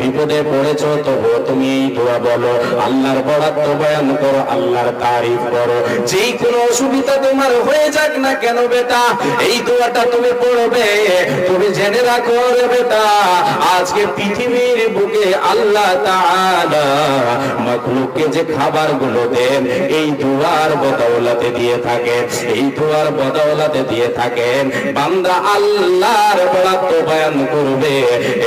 বিপদে পড়েছো, তবুও তুমি এই দোয়া বলো। আল্লাহর বরাত্ম বয়ান করো, আল্লাহর তারিফ করো। যেই কোনো অসুবিধা তোমার হয়ে যাক না কেন বেটা, এই দোয়াটা তুমি পড়বে। তুমি জেনে রাখো রে বেটা, আজকে পৃথিবীর বুকে আল্লাহ তাআলা মাখলুককে যে খাবারগুলো দেন, এই দোয়ার বদৌলতে দিয়ে থাকে এই দোয়ার বদৌলতে দিয়ে থাকেন। বান্দা আল্লাহর বরাত্ম বয়ান করবে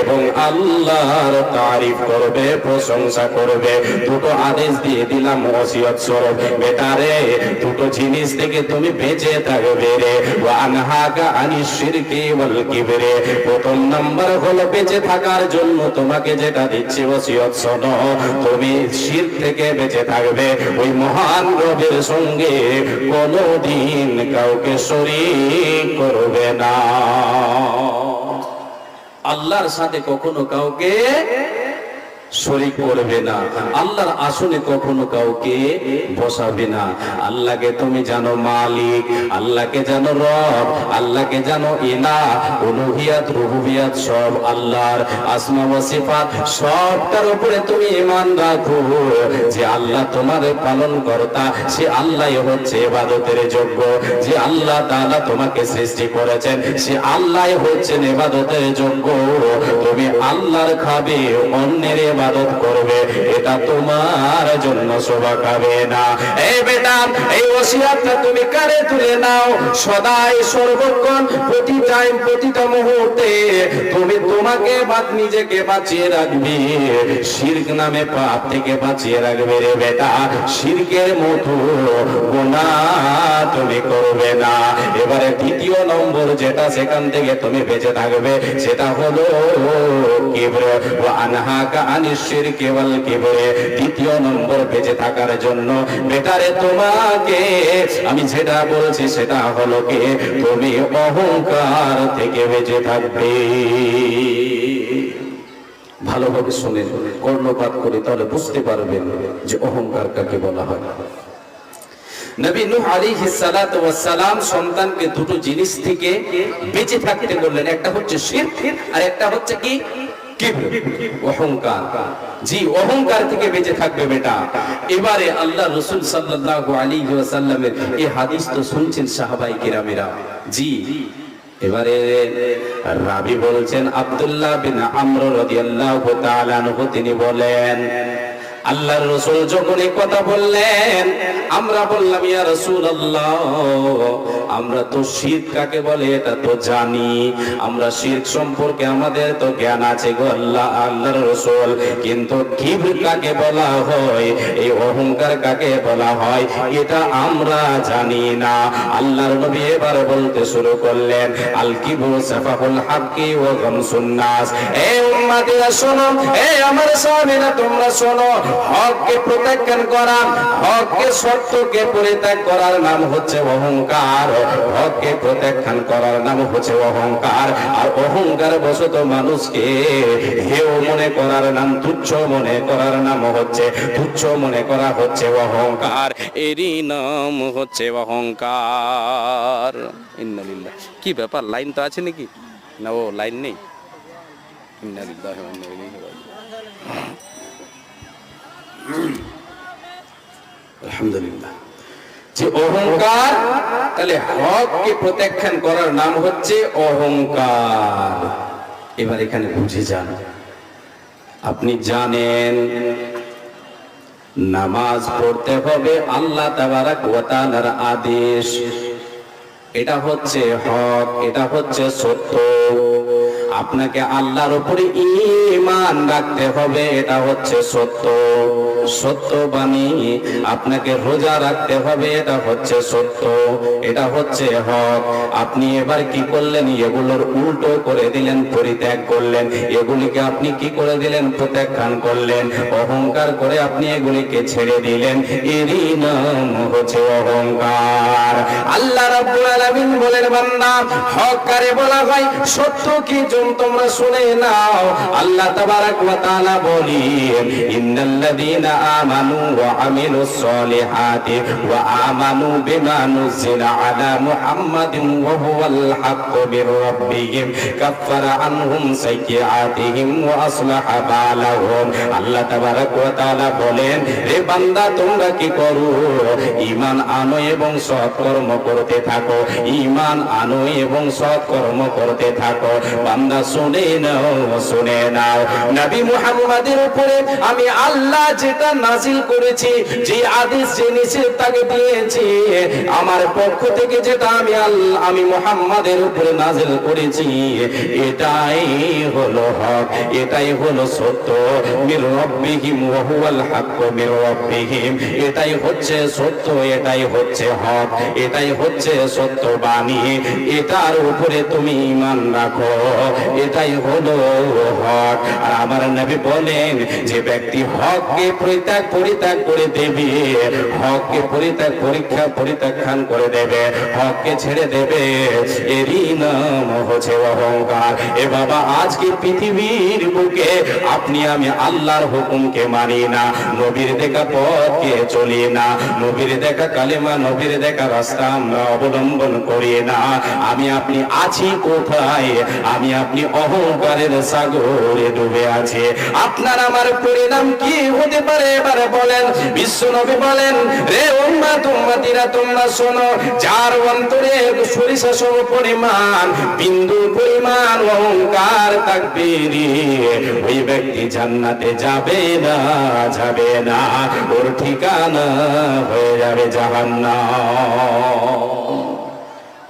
এবং আল্লাহর তারিফ করবে, প্রশংসা করবে। দুটো আদেশ দিয়ে দিলাম ওসিয়ত স্বরূপ। বেটারে দুটো জিনিস থেকে তুমি বেঁচে থাকবে রে। ওয়ানহাকা আনিস শিরকি ওয়াল কিবরে। প্রথম নাম্বার হলো বেঁচে থাকার জন্য তোমাকে যেটা দিচ্ছি ওসিয়ত শোনো তুমি শির থেকে বেঁচে থাকবে। ওই মহান রবের সঙ্গে কোনোদিন কাউকে শরীক করবে না। আল্লাহর সাথে কখনো কাউকে শরীক করবে না। আল্লাহর আসনে কখনো কাউকে বসাবে না। আল্লাহকে তুমি জানো মালিক, আল্লাহকে জানো রব, আল্লাহকে জানো উলুহিয়াত রুবুবিয়াত সব আল্লাহর সবটার উপরে তুমি ঈমান রাখো। যে আল্লাহ তোমার পালন কর্তা সে আল্লাহই হচ্ছে ইবাদতের যোগ্য। যে আল্লাহ তাআলা তোমাকে সৃষ্টি করেছেন, সে আল্লাহই হচ্ছেন ইবাদতের যোগ্য। তুমি আল্লাহর খাবে, অন্যের ইবাদত করবে, এটা তোমার জন্য শোভা খাবে না। এই বেটা, এই ওসিয়াতটা তুমি কারে তুলে নাও। সদাই সর্বক্ষণ প্রতি টাইম প্রতিটা মুহূর্তে তুমি তোমাকে বাদ নিজেকে বাঁচিয়ে রাখবি। শিরক নামে পাপ থেকে বাঁচিয়ে রাখবে রে বেটা। শিরকের মতো গুনাহ তুমি করবে না। এবারে দ্বিতীয় নম্বর যেটা সেখান থেকে তুমি বেঁচে থাকবে, সেটা হলো কিবর। ও আনহাকা আনিস শিরকে ওয়াল কিবরে দ্বিতীয় নম্বর বেঁচে থাকার জন্য। বেটারে, তোমাকে আমি যেটা বলছি সেটা হলো কি? তুমি অহংকার থেকে বেঁচে থাকবে। ভালোভাবে শুনে কর্ণপাত করে তাহলে বুঝতে পারবেন যে অহংকার কাকে বলা হয়। নবী নূহ সালাম সন্তানকে দুটো জিনিস থেকে বেঁচে থাকতে বললেন। একটা হচ্ছে শিরক আর একটা হচ্ছে কি? অহংকার। জি, অহংকার থেকে বেঁচে থাকবে বেটা। এবারে আল্লাহ রসুল সাল্লাহ আলী এই হাদিস তো শুনছেন সাহাবাই কিরামেরা। জি, এবারে রাবি বলছেন আব্দুল্লাহ বিন আমর তিনি বলেন আল্লাহর রসুল যখন এই কথা বললেন, আমরা বললাম, ইয়া রাসূলুল্লাহ, আমরা তো শিরক কাকে বলে? এটা তো জানি। আমরা শিরক সম্পর্কে আমাদের তো জ্ঞান আছে গো আল্লাহ, আল্লাহর রসুল। কিন্তু কিবর কাকে বলা হয়? এই অহংকার কাকে বলা হয়? এটা আমরা জানি না। আল্লাহর নবী এবার বলতে শুরু করলেন, আল কিবু সাফাহুল হাক্কি ওয়া গামসুন নাস। এ উম্মতিরা শোনো, এ আমার সাহাবীরা, তোমরা শোনো হককে প্রত্যাখ্যান করা হককে সত্যকে পরিত্যাগ করার নাম হচ্ছে অহংকার। হককে প্রত্যাখ্যান করার নাম হচ্ছে অহংকার। আর অহংকার বশত মানুষকে হেও মনে করার নাম, তুচ্ছ মনে করার নাম হচ্ছে, তুচ্ছ মনে করা হচ্ছে অহংকার। এরই নাম হচ্ছে অহংকার। ইন্নালিল্লাহ। কি ব্যাপার? লাইন তো আছে নাকি? না, ও লাইন নেই। ইন্নালিল্লাহ ওয়া আলহামদুলিল্লাহ। যে অহংকার, তাহলে হককে প্রত্যাখ্যান করার নাম হচ্ছে অহংকার। এবার এখানে বুঝে যান। আপনি জানেন, নামাজ পড়তে হবে আল্লাহ তাবারাক ওয়া তাআলার আদেশ। এটা হচ্ছে হক, এটা হচ্ছে সত্য। আপনাকে আল্লাহর উপরে ঈমান রাখতে হবে, এটা হচ্ছে সত্য। সত্য বাণী, আপনাকে রোজা রাখতে হবে, এটা হচ্ছে সত্য। এটা হচ্ছে হক। আপনি এবার কি করলেন? এগুলোর উল্টো করে দিলেন, পরিত্যাগ করলেন। এগুলিকে আপনি কি করে দিলেন? প্রত্যাখ্যান করলেন। অহংকার করে আপনি এগুলিকে ছেড়ে দিলেন। এরই নাম হচ্ছে অহংকার। আল্লাহ রাব্বুল আলামিন বলেন, বান্দা হক কারে বলা হয়, সত্য কি তুম তোমরা শুনে নাও। আল্লাহ তাবারাক ওয়া তাআলা বলেন ইন্নাল্লাযীনা আমানু ওয়া আমিলুস সলিহাতি ওয়া আমানু বিমা নুজিলা আলা মুহাম্মাদিন ওয়া হুয়াল হাক্কু মির রাব্বিহিম কাফফারা আনহুম সাইয়্যাতিহিম ওয়া আসলাহা বালাহুম। আল্লাহ তাবারাক ওয়া তাআলা বলেন, হে বান্দা, তোমরা কি করো? ঈমান আনো এবং সৎকর্ম করতে থাকো। ঈমান আনো এবং সৎকর্ম করতে থাকো। বান্দা, শুনে নাও শুনে নাও। নবী মুহাম্মাদের উপরে আমি আল্লাহ যেটা নাজিল করেছি, যে আদেশ, যে নিষেধ তাকে দিয়েছি, আমার পক্ষ থেকে যেটা আমি আল্লাহ, আমি মুহাম্মাদের উপরে নাজিল করেছি, এটাই হলো হক, এটাই হলো সত্য। মির রব্বিহিম ওয়া হুয়াল হাক্কু, মির রব্বিহিম, এটাই হচ্ছে সত্য, এটাই হচ্ছে হক, এটাই হচ্ছে সত্য বাণী। এটার উপরে তুমি ঈমান রাখো, এটাই হলো হক। আর আমার নবী বলেন যে ব্যক্তি হককে পরিত্যাগ পরিত্যাগ করে দেবে, হককে পরিত্যাগ, পরীক্ষা পরিত্যাখ্যান করে দেবে, হককে ছেড়ে দেবে, এরই নাম হচ্ছে অহংকার। এ বাবা, আজকে পৃথিবীর বুকে আপনি, আমি আল্লাহর হুকুমকে মানি না, নবীর দেখা পথকে চলি না, নবীর দেখা কালেমা, নবীর দেখা রাস্তা আমরা অবলম্বন করি না। আমি, আপনি আছি কোথায়? আমি, আপনি অহংকারের সাগরে ডুবে আছে। আপনার আমার পরিণাম কি হতে পারে? এবারে বলেন বিশ্ব নবী বলেন, রে উম্মা তুম্মাতিরা তোমরা শোনো, যার অন্তরে সরিষা সম পরিমাণ, বিন্দু পরিমাণ অহংকার থাকবে ওই ব্যক্তি জান্নাতে যাবে না যাবে না। ওর ঠিকানা হয়ে যাবে জাহান্নাম।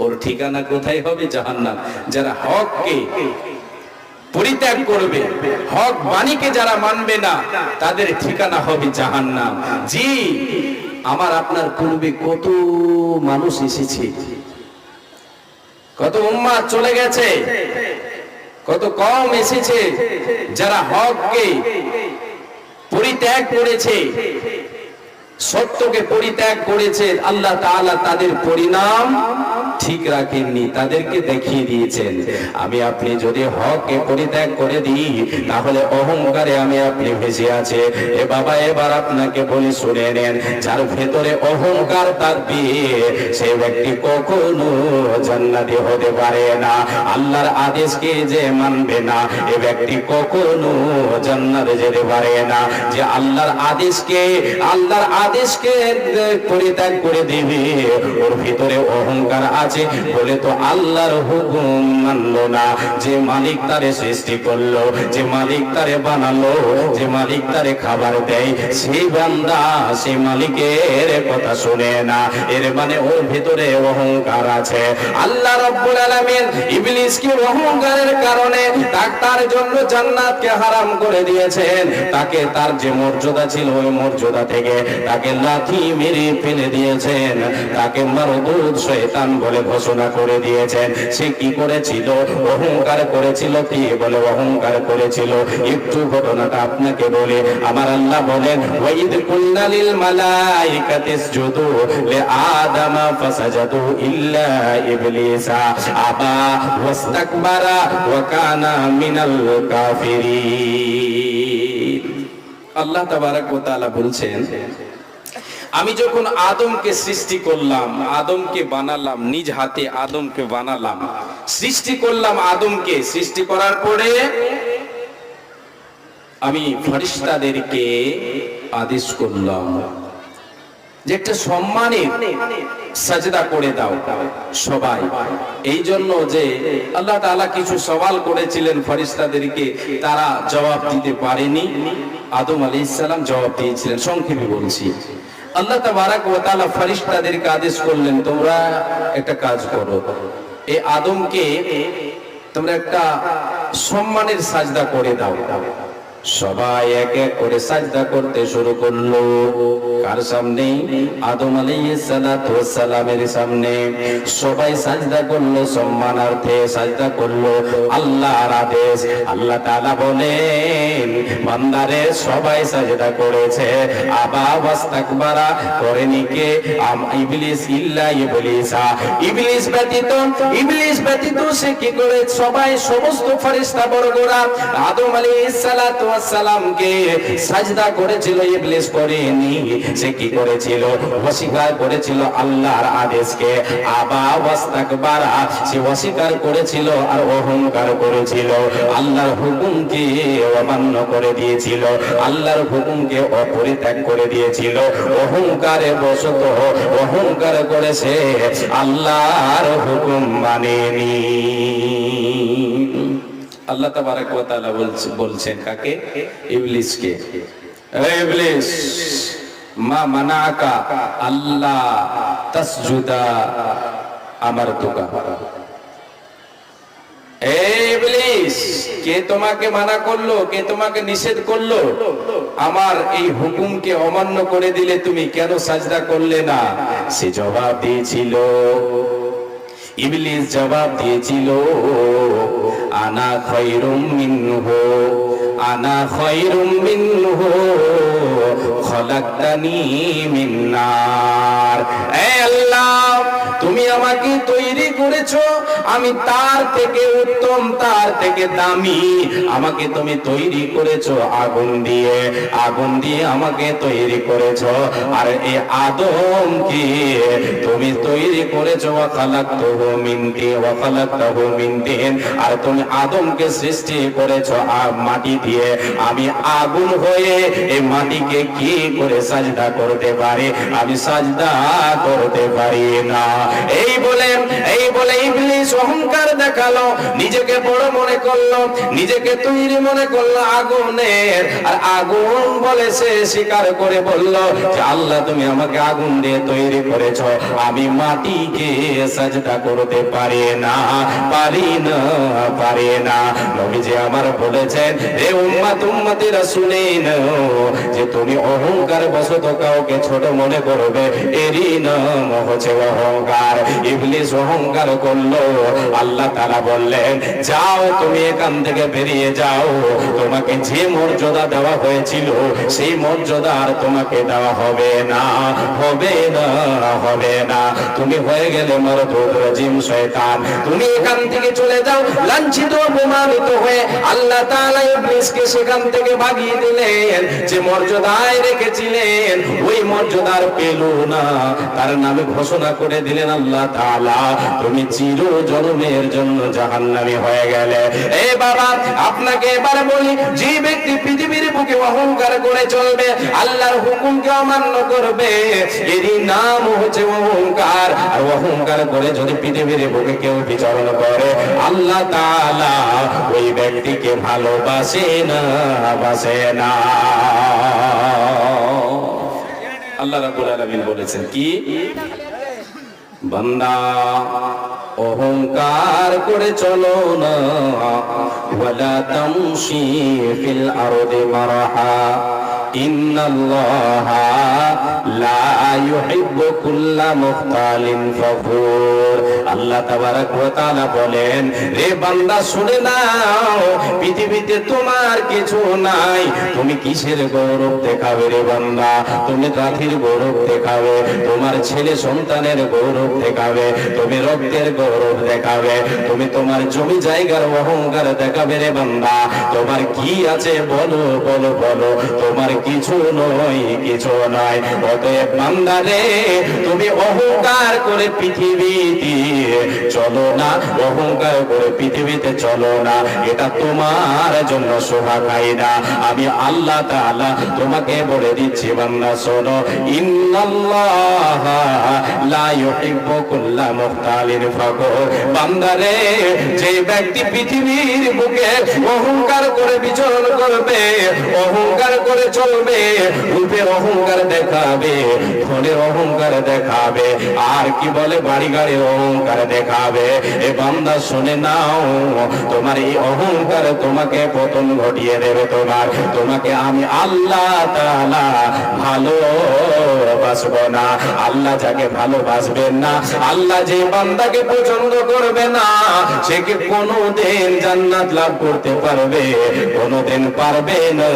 ওর ঠিকানা কোথায় হবে? জাহান্নাম। যারা হককে পরিত্যাগ করবে। হক বাণীকে যারা মানবে না, তাদের ঠিকানা হবে জাহান্নাম। জি, আমার আপনার পূর্বে কত মানুষ এসেছে? কত উম্মা চলে গেছে? কত কম এসেছে যারা হককে পরিত্যাগ করেছে, সত্যকে পরিত্যাগ করেছে, আল্লাহ তাআলা তাদের পরিণাম ঠিক রাখেননি, তাদেরকে দেখিয়ে দিয়েছেন। আমি আপনি যদি হককে পরিত্যাগ করে দিই, তাহলে অহংকারে আমি আপনি ভেসে আছে। এ বাবা, এবার আপনাকে বলি, শুনে নেন, যার ভেতরে অহংকার থাকবে সে ব্যক্তি কখনো জান্নাতি হতে পারে না। আল্লাহর আদেশকে যে মানবে না, এ ব্যক্তি কখনো জান্নাতে যেতে পারে না। যে আল্লাহর আদেশকে আল্লাহর আদেশকে পরিত্যাগ করে দেবে, ওর ভিতরে অহংকার আছে। বলে তো আল্লাহর হুকুম মানলো না। যে মালিক তারে সৃষ্টি করল, যে মালিক তারে বানালো, যে মালিক তারে খাবার দেয়, সেই বান্দা সেই মালিকের কথা শুনে না। এর মানে ওর ভিতরে অহংকার আছে। আল্লাহ রব্বুল আলামিন ইবলিসকে অহংকারের কারণে তার- তার জন্য জান্নাতকে হারাম করে দিয়েছেন। তাকে তার যে মর্যাদা ছিল ওই মর্যাদা থেকে তাকে লাথি মেরে ফেলে দিয়েছেন। তাকে মারদুদ শয়তান বলে ঘোষণা করে দিয়েছেন। সে কি করেছিল? অহংকার করেছিল কি বলে অহংকার করেছিল? একটু ঘটনাটা আপনাকে বলে। আমার আল্লাহ বলেন, ওয়াইদ কুল্লালিল মালাইকাতি ইসজুদু লি আদামা ফাসাজাদু ইল্লা ইবলিসা। আবা, ওয়াস্তাকবারা, ওয়া কানা মিনাল কাফিরিন। আল্লাহ তাবারাক ওয়া তাআলা বলছেন আমি যখন আদমকে সৃষ্টি করলাম, আদমকে বানালাম, নিজ হাতে আদমকে বানালাম, সৃষ্টি করলাম আদমকে, সৃষ্টি করার পরে আমি ফরিস্তাদেরকে আদেশ করলাম যে একটা সম্মানের সাজদা করে দাও সবাই। এই জন্য যে আল্লাহ তাআলা কিছু সওয়াল করেছিলেন ফরিস্তাদেরকে তারা জবাব দিতে পারেনি। আদম আলাইহিস সালাম জবাব দিয়েছিলেন। সংক্ষেপে বলছি। আল্লাহ তাবারাক ওয়া তাআলা ফেরেশতাদেরকে আদেশ করলেন, তোমরা একটা কাজ করো। এই আদমকে তোমরা একটা সম্মানের সাজদা করে দাও। সবাই এক এক করে সাজদা করতে শুরু করল। কার সামনে? আদম আলাইহিস সালাতু সালামের সামনে। সবাই সাজদা করল, সম্মানার্থে সাজদা করল। আল্লাহর আদেশ, আল্লাহ তাআলা বলেন, বান্দারে সবাই সাজদা করেছে। আবা ওয়াস্তাকবারা করেনি কে আম- ইবলিস ইল্লা ইবলিসা। ইবলিস ব্যতীত ইবলিস ব্যতীত সে কি করে? সবাই সমস্ত ফেরেশতা বর্গরা আদম আলাইহিস সালাতু সালামকে সাজদা করেছিল ইবলিস করেনি সে কি করেছিল? অস্বীকার করেছিল আল্লাহর আদেশকে। আবা ওয়াস্তাকবারা, সে অস্বীকার করেছিল আর অহংকার করেছিল। আল্লাহর হুকুমকে অমান্য করে দিয়েছিল। আল্লাহর হুকুমকে অপরিত্যাগ করে দিয়েছিল। অহংকারে বশত অহংকার করেছে। আল্লাহর হুকুম মানেনি। আল্লাহ তাবারাক ওয়া তাআলা বলছে- বলছেন কাকে? ইবলিসকে। ইবলিস, মা মানাকা আল্লাহ তাসজুদা আমারতুকা এই ইবলিস, কে তোমাকে মানা করল, কে তোমাকে নিষেধ করল? আমার এই হুকুমকে অমান্য করে দিলে তুমি কেন সাজদা করলে না? সে জবাব দিয়েছিল। ইবলিস জবাব দিয়েছিল। আনা খৈরুম মিনহু আনা খৈরুম মিনহু খলাকতানি মিন নার। এ আল্লাহ! আমাকে তৈরি করেছ, আমি তার থেকে উত্তম, তার থেকে দামি। আমাকে তুমি তৈরি করেছ, আগুন দিয়ে আগুন দিয়ে আমাকে তৈরি করেছ। আর এই আদম কি তুমি তৈরি করেছ, ওয়াখালাকতুহু মিন তিন ওয়াখালাকতাহু মিন তিন আর তুমি আদমকে সৃষ্টি করেছ, আ- মাটি দিয়ে। আমি আগুন হয়ে এই মাটিকে কি করে সাজদা করতে পারি? আমি সাজদা করতে পারি না। এই বলে এই বলে ইবলিস অহংকার দেখাল, নিজেকে বড় মনে করল, নিজেকে তৈরি মনে করল আগুনের। আর আগুন বলে সে স্বীকার করে বলল, যে আল্লাহ, তুমি আমাকে আগুন দিয়ে তৈরি করেছ। আমি মাটিকে সাজদা করতে পারি না পারি না পারি না। নবীজি আমার বলেছেন রে উম্মাত, উম্মতিরা শুনে যে তুমি অহংকার বশত কাউকে ছোট মনে করবে, এরই নাম হচ্ছে অহংকার। ইবলিস অহংকার করল, আল্লাহ তারা বললেন, যাও, তুমি এখান থেকে বেরিয়ে যাও। তোমাকে যে মর্যাদা দেওয়া হয়েছিল, সেই মর্যাদা আর তোমাকে দেওয়া হবে না হবে না হবে না। তুমি হয়ে গেলে মরদুদ রাজিম শয়তান। তুমি এখান থেকে চলে যাও, লাঞ্ছিত, অপমানিত হয়ে আল্লাহ তাআলা ইবলিসকে সেখান থেকে ভাগিয়ে দিলেন। যে মর্যাদায় রেখেছিলেন, ওই মর্যাদার পেল না। তার নামে ঘোষণা করে দিলেন আল্লাহ তাআলা, তুমি চির জন্মের জন্য জাহান্নামী হয়ে গেলে। এ বাবা, আপনাকে এবার বলি, যে ব্যক্তি পৃথিবীর বুকে অহংকার করে চলবে, আল্লাহর হুকুমকে অমান্য করবে, এরই নাম হচ্ছে অহংকার। আর অহংকার করে যদি পৃথিবীর বুকে কেউ বিচরণ করে, আল্লাহ তাআলা ওই ব্যক্তিকে ভালোবাসে না, বাসে না। আল্লাহ রাব্বুল আলামিন বলেছেন কি? বান্দা অহংকার করে চলো না। ইন্নাল্লাহা লা ইউহিব্বু কুল্লা মুখতালিন ফখুর। আল্লাহ তাআলা বলেন রে বান্দা, শুনে নাও, পৃথিবীতে তোমার কিছু নাই। তুমি কিসের গৌরব দেখাবে রে বান্দা? তুমি জাতির গৌরব দেখাবে, তোমার ছেলে সন্তানের গৌরব দেখাবে, তুমি রক্তের গৌরব দেখাবে, তুমি তোমার জমি জায়গার অহংকার দেখাবে রে বান্দা। তোমার কি আছে বলো বলো বলো, তোমার কিছু নয় কিছু নয়। অতএব বান্দা রে, তুমি অহংকার করে পৃথিবীতে চলো না, অহংকার করে পৃথিবীতে চলো না, এটা তোমার জন্য শোভা খাই না আমি আল্লাহ তাআলা তোমাকে বলে দিচ্ছি, বান্দা, শোনো। ইন্নাল্লাহ লা ইউহিব্বু কুল্লা মুখতালিন ফাকুর বান্দা যে ব্যক্তি পৃথিবীর বুকে অহংকার করে বিচরণ করবে, অহংকার করে চলবে রূপের অহংকার দেখাবে ধনের অহংকার দেখাবে, আর কি বলে? বাড়ি গাড়ির অহংকার। দেখাবে। এ বান্দা শুনে নাও, তোমার এই অহংকার তোমাকে পতন ঘটিয়ে দেবে তোমার। তোমাকে আমি আল্লাহ তাআলা ভালোবাসব না। আল্লাহ যাকে ভালোবাসবেন না, আল্লাহ যে বান্দাকে পছন্দ করবে না, সে কি কোনোদিন জান্নাত লাভ করতে পারবে? কোনোদিন পারবে না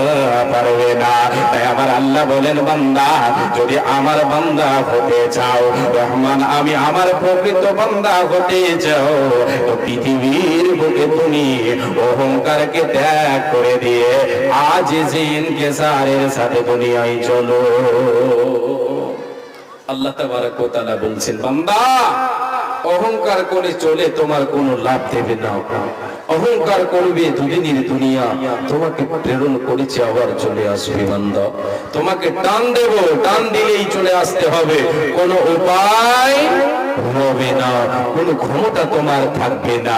পারবে না। তাই আমার আল্লাহ বলেন, বান্দা, যদি আমার বান্দা হতে চাও, রহমান, আমি আমার প্রকৃত বান্দা হতে চাও তো পৃথিবীর বুকে তুমি অহংকারকে ত্যাগ করে দিয়ে আজ জিন কে সারের সাথে দুনিয়ায় চলো। আল্লাহ তাবারক ওয়া তাআলা বলছেন, বান্দা, অহংকার করে চলে তোমার কোনো লাভ দেবে না। অহংকার করবে দুদিনের দুনিয়া। তোমাকে প্রেরণ করেছে আবার চলে আসবে, বান্দা। তোমাকে টান দেব, টান দিলেই চলে আসতে হবে। কোনো উপায় হবে না কোনো ক্ষমতা তোমার থাকবে না।